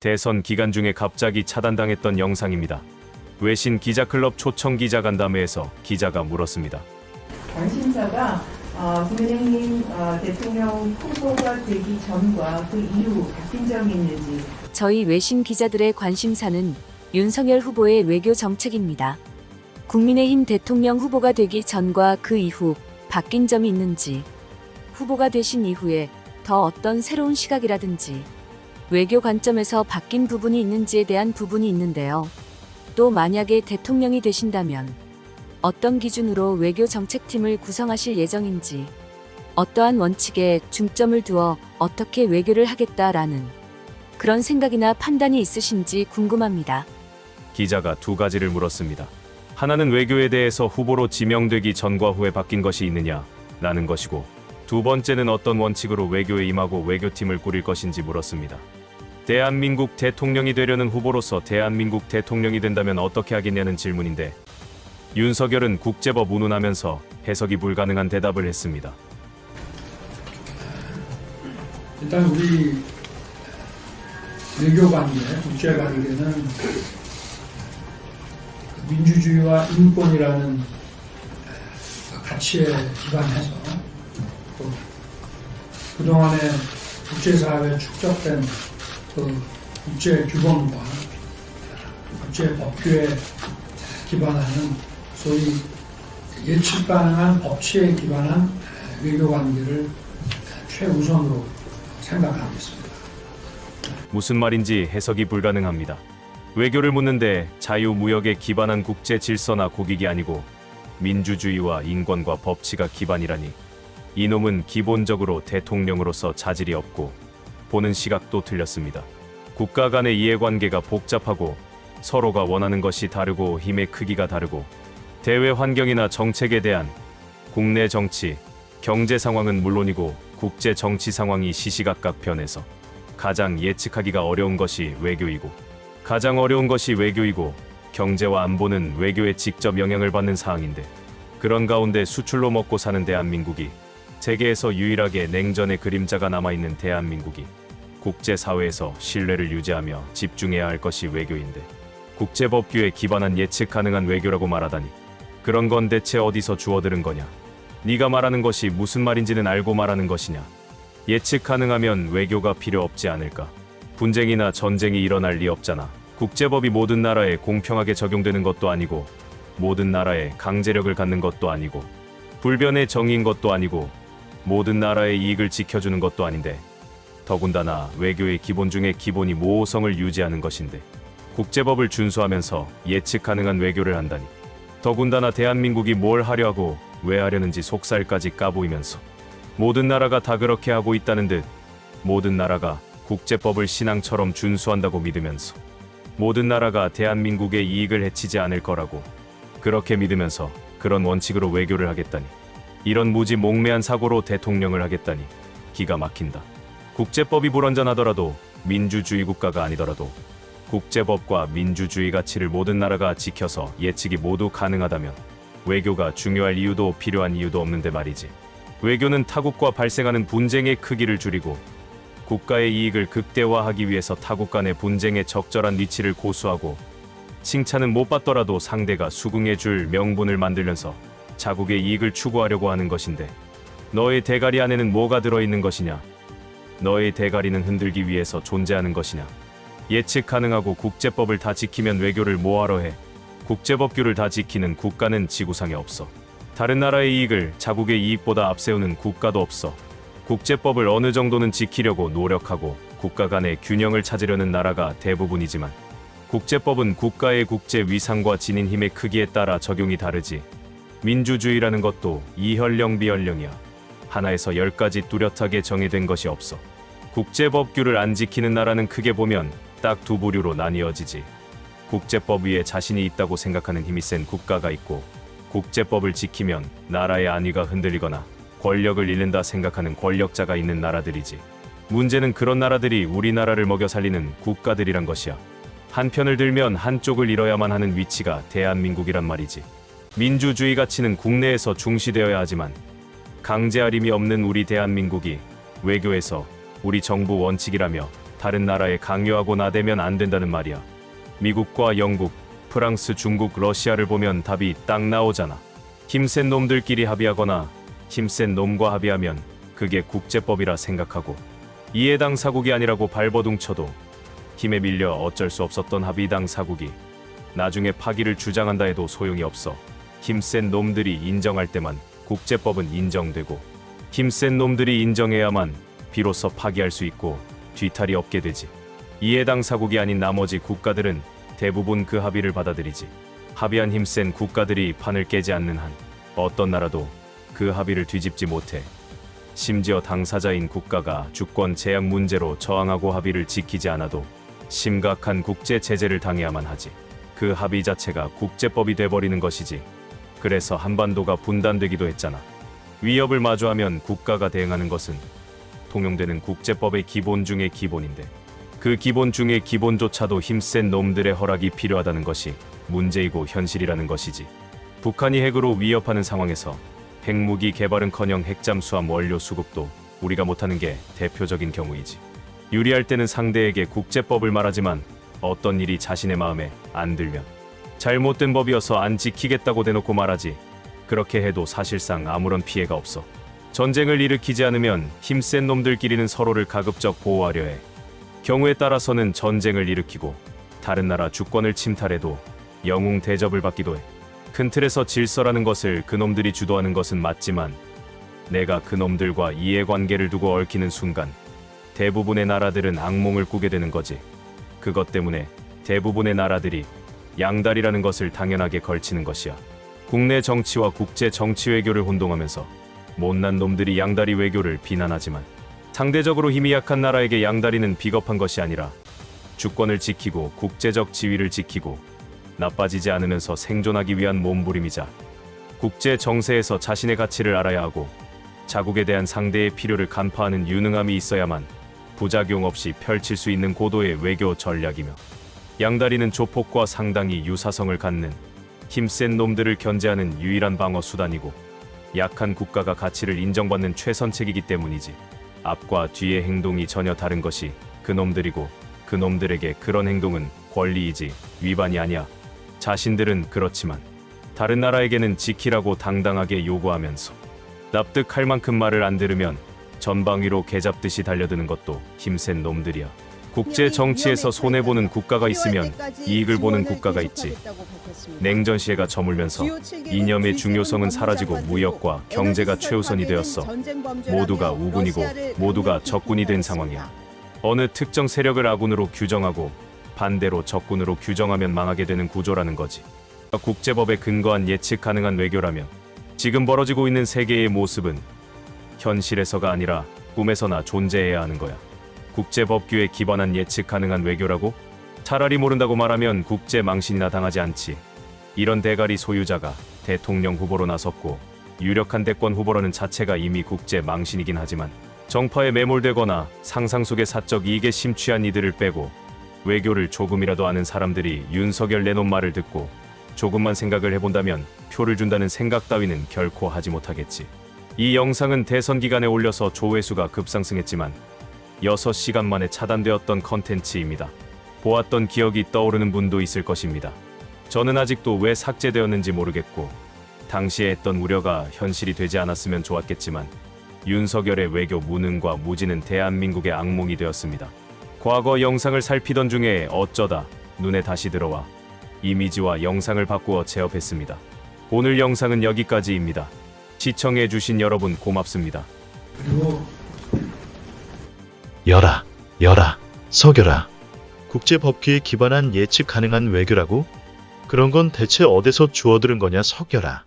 대선 기간 중에 갑자기 차단당했던 영상입니다. 외신 기자클럽 초청 기자 간담회에서 기자가 물었습니다. 관심사가 어, 국민의힘 어, 대통령 후보가 되기 전과 그 이후 바뀐 점이 있는지 저희 외신 기자들의 관심사는 윤석열 후보의 외교 정책입니다. 국민의힘 대통령 후보가 되기 전과 그 이후 바뀐 점이 있는지, 후보가 되신 이후에 더 어떤 새로운 시각이라든지, 외교 관점에서 바뀐 부분이 있는지에 대한 부분이 있는데요. 또 만약에 대통령이 되신다면 어떤 기준으로 외교 정책팀을 구성하실 예정인지, 어떠한 원칙에 중점을 두어 어떻게 외교를 하겠다라는 그런 생각이나 판단이 있으신지 궁금합니다. 기자가 두 가지를 물었습니다. 하나는 외교에 대해서 후보로 지명되기 전과 후에 바뀐 것이 있느냐 라는 것이고 두 번째는 어떤 원칙으로 외교에 임하고 외교팀을 꾸릴 것인지 물었습니다. 대한민국 대통령이 되려는 후보로서 대한민국 대통령이 된다면 어떻게 하겠냐는 질문인데 윤석열은 국제법 운운하면서 해석이 불가능한 대답을 했습니다. 일단 우리 외교 관계, 국제 관계는 민주주의와 인권이라는 가치에 기반해서 또 그동안에 국제사회에 축적된 그 국제 규범과 국제 법규에 기반하는 소위 예측 가능한 법치에 기반한 외교 관계를 최우선으로 생각하고 있습니다. 무슨 말인지 해석이 불가능합니다. 외교를 묻는데 자유무역에 기반한 국제 질서나 국익이 아니고 민주주의와 인권과 법치가 기반이라니 이놈은 기본적으로 대통령으로서 자질이 없고 보는 시각도 틀렸습니다. 국가 간의 이해관계가 복잡하고 서로가 원하는 것이 다르고 힘의 크기가 다르고 대외 환경이나 정책에 대한 국내 정치, 경제 상황은 물론이고 국제 정치 상황이 시시각각 변해서 가장 예측하기가 어려운 것이 외교이고 가장 어려운 것이 외교이고 경제와 안보는 외교에 직접 영향을 받는 사항인데 그런 가운데 수출로 먹고 사는 대한민국이 세계에서 유일하게 냉전의 그림자가 남아있는 대한민국이 국제사회에서 신뢰를 유지하며 집중해야 할 것이 외교인데 국제법규에 기반한 예측 가능한 외교라고 말하다니. 그런 건 대체 어디서 주워들은 거냐? 네가 말하는 것이 무슨 말인지는 알고 말하는 것이냐? 예측 가능하면 외교가 필요 없지 않을까? 분쟁이나 전쟁이 일어날 리 없잖아. 국제법이 모든 나라에 공평하게 적용되는 것도 아니고 모든 나라에 강제력을 갖는 것도 아니고 불변의 정의인 것도 아니고 모든 나라의 이익을 지켜주는 것도 아닌데 더군다나 외교의 기본 중에 기본이 모호성을 유지하는 것인데 국제법을 준수하면서 예측 가능한 외교를 한다니 더군다나 대한민국이 뭘 하려 하고 왜 하려는지 속살까지 까보이면서 모든 나라가 다 그렇게 하고 있다는 듯 모든 나라가 국제법을 신앙처럼 준수한다고 믿으면서 모든 나라가 대한민국의 이익을 해치지 않을 거라고 그렇게 믿으면서 그런 원칙으로 외교를 하겠다니 이런 무지 몽매한 사고로 대통령을 하겠다니 기가 막힌다. 국제법이 불완전하더라도 민주주의 국가가 아니더라도 국제법과 민주주의 가치를 모든 나라가 지켜서 예측이 모두 가능하다면 외교가 중요할 이유도 필요한 이유도 없는데 말이지. 외교는 타국과 발생하는 분쟁의 크기를 줄이고 국가의 이익을 극대화하기 위해서 타국 간의 분쟁의 적절한 위치를 고수하고 칭찬은 못 받더라도 상대가 수긍해 줄 명분을 만들면서 자국의 이익을 추구하려고 하는 것인데 너의 대가리 안에는 뭐가 들어있는 것이냐? 너의 대가리는 흔들기 위해서 존재하는 것이냐? 예측 가능하고 국제법을 다 지키면 외교를 뭐하러 해? 국제법규를 다 지키는 국가는 지구상에 없어. 다른 나라의 이익을 자국의 이익보다 앞세우는 국가도 없어. 국제법을 어느 정도는 지키려고 노력하고 국가 간의 균형을 찾으려는 나라가 대부분이지만 국제법은 국가의 국제 위상과 지닌 힘의 크기에 따라 적용이 다르지. 민주주의라는 것도 이현령 비현령이야. 하나에서 열까지 뚜렷하게 정의된 것이 없어. 국제법규를 안 지키는 나라는 크게 보면 딱 두 부류로 나뉘어지지. 국제법 위에 자신이 있다고 생각하는 힘이 센 국가가 있고 국제법을 지키면 나라의 안위가 흔들리거나 권력을 잃는다 생각하는 권력자가 있는 나라들이지. 문제는 그런 나라들이 우리나라를 먹여 살리는 국가들이란 것이야. 한편을 들면 한쪽을 잃어야만 하는 위치가 대한민국이란 말이지. 민주주의 가치는 국내에서 중시되어야 하지만 강제아림이 없는 우리 대한민국이 외교에서 우리 정부 원칙이라며 다른 나라에 강요하고 나대면 안 된다는 말이야. 미국과 영국, 프랑스, 중국, 러시아를 보면 답이 딱 나오잖아. 힘센 놈들끼리 합의하거나 힘센 놈과 합의하면 그게 국제법이라 생각하고 이해당 사국이 아니라고 발버둥 쳐도 힘에 밀려 어쩔 수 없었던 합의당 사국이 나중에 파기를 주장한다 해도 소용이 없어. 힘센 놈들이 인정할 때만 국제법은 인정되고 힘센 놈들이 인정해야만 비로소 파기할 수 있고 뒤탈이 없게 되지. 이해당 사국이 아닌 나머지 국가들은 대부분 그 합의를 받아들이지. 합의한 힘센 국가들이 판을 깨지 않는 한 어떤 나라도 그 합의를 뒤집지 못해. 심지어 당사자인 국가가 주권 제약 문제로 저항하고 합의를 지키지 않아도 심각한 국제 제재를 당해야만 하지. 그 합의 자체가 국제법이 돼버리는 것이지. 그래서 한반도가 분단되기도 했잖아. 위협을 마주하면 국가가 대응하는 것은 통용되는 국제법의 기본 중의 기본인데 그 기본 중의 기본조차도 힘센 놈들의 허락이 필요하다는 것이 문제이고 현실이라는 것이지. 북한이 핵으로 위협하는 상황에서 핵무기 개발은커녕 핵잠수함 원료 수급도 우리가 못하는 게 대표적인 경우이지. 유리할 때는 상대에게 국제법을 말하지만 어떤 일이 자신의 마음에 안 들면 잘못된 법이어서 안 지키겠다고 대놓고 말하지. 그렇게 해도 사실상 아무런 피해가 없어. 전쟁을 일으키지 않으면 힘센 놈들끼리는 서로를 가급적 보호하려 해. 경우에 따라서는 전쟁을 일으키고 다른 나라 주권을 침탈해도 영웅 대접을 받기도 해. 큰 틀에서 질서라는 것을 그놈들이 주도하는 것은 맞지만 내가 그놈들과 이해관계를 두고 얽히는 순간 대부분의 나라들은 악몽을 꾸게 되는 거지. 그것 때문에 대부분의 나라들이 양다리라는 것을 당연하게 걸치는 것이야. 국내 정치와 국제 정치 외교를 혼동하면서 못난 놈들이 양다리 외교를 비난하지만 상대적으로 힘이 약한 나라에게 양다리는 비겁한 것이 아니라 주권을 지키고 국제적 지위를 지키고 나빠지지 않으면서 생존하기 위한 몸부림이자 국제 정세에서 자신의 가치를 알아야 하고 자국에 대한 상대의 필요를 간파하는 유능함이 있어야만 부작용 없이 펼칠 수 있는 고도의 외교 전략이며 양다리는 조폭과 상당히 유사성을 갖는 힘센 놈들을 견제하는 유일한 방어 수단이고 약한 국가가 가치를 인정받는 최선책이기 때문이지. 앞과 뒤의 행동이 전혀 다른 것이 그놈들이고 그놈들에게 그런 행동은 권리이지 위반이 아니야. 자신들은 그렇지만 다른 나라에게는 지키라고 당당하게 요구하면서 납득할 만큼 말을 안 들으면 전방위로 개잡듯이 달려드는 것도 힘센 놈들이야. 국제 정치에서 손해 보는 국가가 있으면 이익을 보는 국가가 있지. 냉전 시해가 저물면서 이념의 중요성은 사라지고 무역과 경제가 최우선이 되었어. 모두가 우군이고 모두가 적군이 된 상황이야. 어느 특정 세력을 아군으로 규정하고 반대로 적군으로 규정하면 망하게 되는 구조라는 거지. 국제법에 근거한 예측 가능한 외교라면 지금 벌어지고 있는 세계의 모습은 현실에서가 아니라 꿈에서나 존재해야 하는 거야. 국제 법규에 기반한 예측 가능한 외교라고? 차라리 모른다고 말하면 국제 망신이나 당하지 않지. 이런 대가리 소유자가 대통령 후보로 나섰고 유력한 대권 후보라는 자체가 이미 국제 망신이긴 하지만 정파에 매몰되거나 상상 속의 사적 이익에 심취한 이들을 빼고 외교를 조금이라도 아는 사람들이 윤석열 내놓은 말을 듣고 조금만 생각을 해본다면 표를 준다는 생각 따위는 결코 하지 못하겠지. 이 영상은 대선 기간에 올려서 조회수가 급상승했지만 6시간 만에 차단되었던 컨텐츠입니다. 보았던 기억이 떠오르는 분도 있을 것입니다. 저는 아직도 왜 삭제되었는지 모르겠고 당시에 했던 우려가 현실이 되지 않았으면 좋았겠지만 윤석열의 외교 무능과 무지는 대한민국의 악몽이 되었습니다. 과거 영상을 살피던 중에 어쩌다 눈에 다시 들어와 이미지와 영상을 바꾸어 제업했습니다. 오늘 영상은 여기까지입니다. 시청해주신 여러분 고맙습니다. 그리고 열아, 열아, 석열아. 국제법규에 기반한 예측 가능한 외교라고? 그런 건 대체 어디서 주워들은 거냐, 석열아.